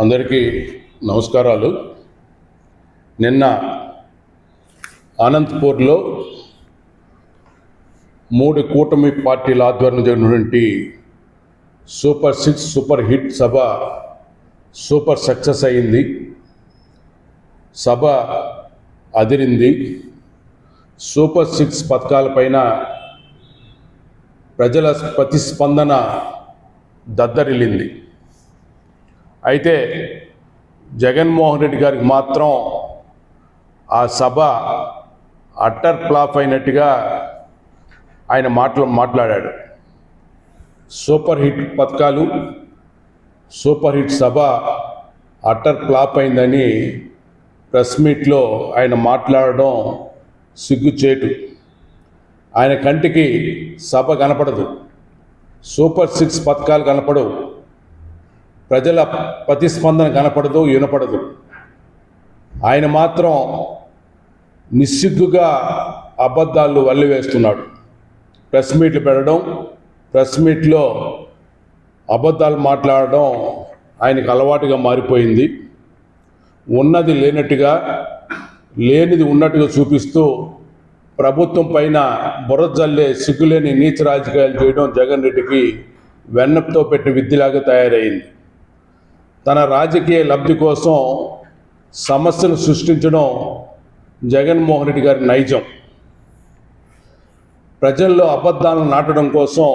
అందరికీ నమస్కారాలు. నిన్న అనంతపూర్లో మూడు కూటమి పార్టీల ఆధ్వర్యంలో జరిగినటువంటి సూపర్ సిక్స్ సూపర్ హిట్ సభ సూపర్ సక్సెస్ అయింది. సభ అదిరింది. సూపర్ సిక్స్ పథకాలపైన ప్రజల ప్రతిస్పందన దద్దరిల్లింది. అయితే జగన్మోహన్ రెడ్డి గారికి మాత్రం ఆ సభ అట్టర్ ఫ్లాప్ అయినట్టుగా ఆయన మాటలు మాట్లాడాడు. సూపర్ హిట్ పథకాలు సూపర్ హిట్ సభ అట్టర్ ఫ్లాప్ అయిందని ప్రెస్ మీట్లో ఆయన మాట్లాడడం సిగ్గుచేటు. ఆయన కంటికి సభ కనపడదు. సూపర్ సిక్స్ పథకాలు కనపడవు. ప్రజల ప్రతిస్పందన కనపడదు వినపడదు. ఆయన మాత్రం నిస్సిగ్గుగా అబద్ధాలు వల్లివేస్తున్నాడు. ప్రెస్ మీట్లు పెట్టడం ప్రెస్ మీట్లో అబద్ధాలు మాట్లాడడం ఆయనకు అలవాటుగా మారిపోయింది. ఉన్నది లేనట్టుగా లేనిది ఉన్నట్టుగా చూపిస్తూ ప్రభుత్వం పైన బురజల్లే సిగ్గులేని నీచ రాజకీయాలు చేయడం జగన్ రెడ్డికి వెన్నతో పెట్టిన విద్యలాగా తయారైంది. తన రాజకీయ లబ్ధి కోసం సమస్యను సృష్టించడం జగన్మోహన్ రెడ్డి గారి నైజం. ప్రజల్లో అబద్ధాలను నాటడం కోసం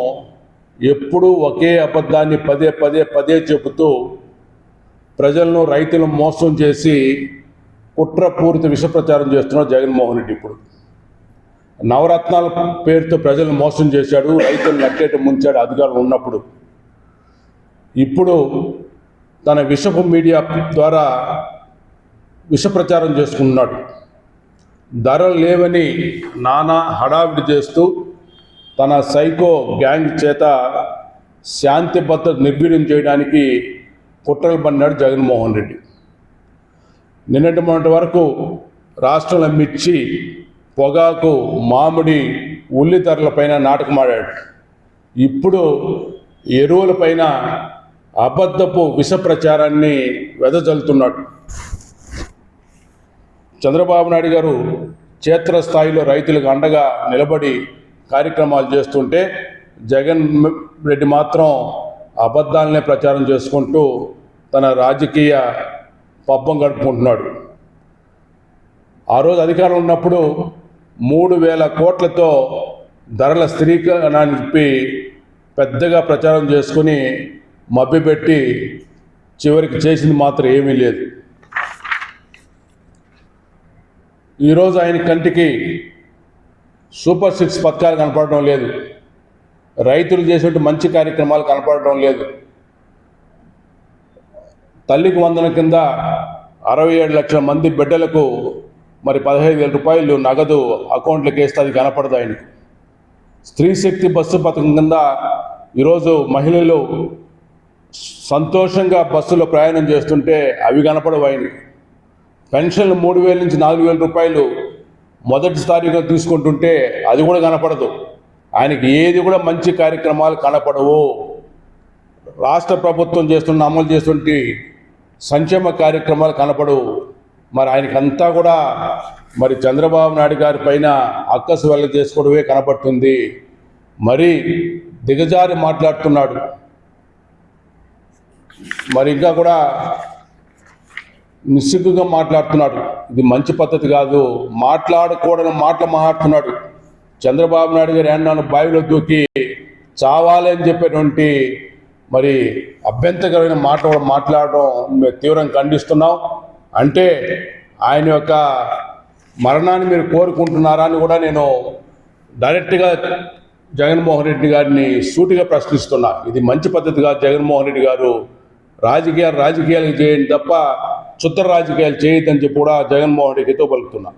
ఎప్పుడూ ఒకే అబద్ధాన్ని పదే పదే పదే చెబుతూ ప్రజలను రైతులను మోసం చేసి కుట్రపూరిత విష ప్రచారం చేస్తున్నాడు జగన్మోహన్ రెడ్డి ఇప్పుడు. నవరత్నాల పేరుతో ప్రజలను మోసం చేశాడు రైతులను నట్టేట ముంచాడు అధికారులు ఉన్నప్పుడు. ఇప్పుడు తన విషపు మీడియా ద్వారా విషప్రచారం చేసుకున్నాడు. ధరలు లేవని నానా హడావిడి చేస్తూ తన సైకో గ్యాంగ్ చేత శాంతి భద్రత నిర్వీర్యం చేయడానికి కుట్రలు పన్నాడు జగన్మోహన్ రెడ్డి. నిన్నటి మొన్నటి వరకు రాష్ట్రంలో మిర్చి పొగాకు మామిడి ఉల్లి ధరలపైన నాటకమాడాడు. ఇప్పుడు ఎరువులపైన అబద్ధపు విష ప్రచారాన్ని వెదజల్లుతున్నాడు. చంద్రబాబు నాయుడు గారు క్షేత్రస్థాయిలో రైతులకు అండగా నిలబడి కార్యక్రమాలు చేస్తుంటే జగన్ రెడ్డి మాత్రం అబద్ధాలనే ప్రచారం చేసుకుంటూ తన రాజకీయ పబ్బం గడుపుకుంటున్నాడు. ఆ రోజు అధికారం ఉన్నప్పుడు మూడు వేల కోట్లతో ధరల స్థిరీకరణాన్ని చెప్పి పెద్దగా ప్రచారం చేసుకుని మభ్యపెట్టి చివరికి చేసింది మాత్రం ఏమీ లేదు. ఈరోజు ఆయన కంటికి సూపర్ సిక్స్ పథకాలు కనపడడం లేదు. రైతులు చేసేటువంటి మంచి కార్యక్రమాలు కనపడడం లేదు. తల్లికి వందన కింద అరవై ఏడు లక్షల మంది బిడ్డలకు మరి పదహైదు వేల రూపాయలు నగదు అకౌంట్లకు వేస్తే అది కనపడదు ఆయనకు. స్త్రీ శక్తి బస్సు పథకం కింద ఈరోజు మహిళలు సంతోషంగా బస్సులో ప్రయాణం చేస్తుంటే అవి కనపడవు ఆయనకి పెన్షన్లు మూడు వేల నుంచి నాలుగు వేల రూపాయలు మొదటి తారీఖున తీసుకుంటుంటే అది కూడా కనపడదు. ఆయనకి ఏది కూడా మంచి కార్యక్రమాలు కనపడవు. రాష్ట్ర ప్రభుత్వం చేస్తున్న అమలు చేస్తుంటే సంక్షేమ కార్యక్రమాలు కనపడవు. మరి ఆయనకంతా కూడా మరి చంద్రబాబు నాయుడు గారి పైన అక్కసు వెళ్ళ చేసుకోవడమే కనపడుతుంది. మరి దిగజారి మాట్లాడుతున్నాడు. మరి ఇంకా కూడా నిస్సిగ్గుగా మాట్లాడుతున్నాడు. ఇది మంచి పద్ధతి కాదు. మాట్లాడకూడని మాటలు మాట్లాడుతున్నాడు. చంద్రబాబు నాయుడు గారు ఏమన్నాను బావిలో దూకి చావాలి అని చెప్పేటువంటి మరి అభ్యంతరకరమైన మాట కూడా మాట్లాడడం మేము తీవ్రంగా ఖండిస్తున్నాం. అంటే ఆయన యొక్క మరణాన్ని మీరు కోరుకుంటున్నారా అని కూడా నేను డైరెక్ట్గా జగన్మోహన్ రెడ్డి గారిని సూటిగా ప్రశ్నిస్తున్నా. ఇది మంచి పద్ధతి కాదు జగన్మోహన్ రెడ్డి గారు. రాజకీయాలు రాజకీయాలు చేయండి తప్ప చుత్తర రాజకీయాలు చేయొద్దని చెప్పి కూడా జగన్మోహన్ రెడ్డితో పలుకుతున్నా